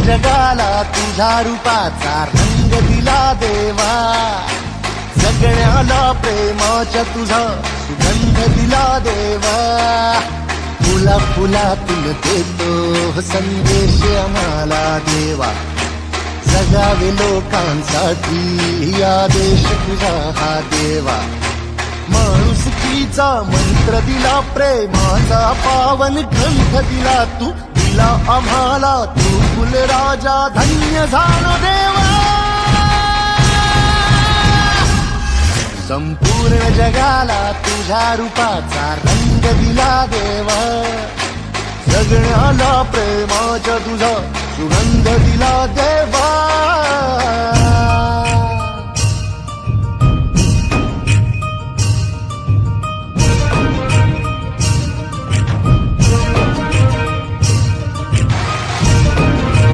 जगाला तुझ्या रूपाचा रंग दिला देवा. जगण्याला प्रेमाच्या तुझा सुगंध दिला देवा. फुला फुलातून देतो संदेश आम्हाला देवा. जगावे लोकांसाठी या देश तुझा हा देवा. माणुसकीचा मंत्र दिला प्रेमाचा पावन ग्रंथ दिला तू. दिला आम्हाला? तू फुल राजा धन्य झालो देवा. संपूर्ण जगाला तुझ्या रूपाचा रंग दिला देवा. सगळ्याला प्रेमाच्या तुझा सुगंध दिला देवा.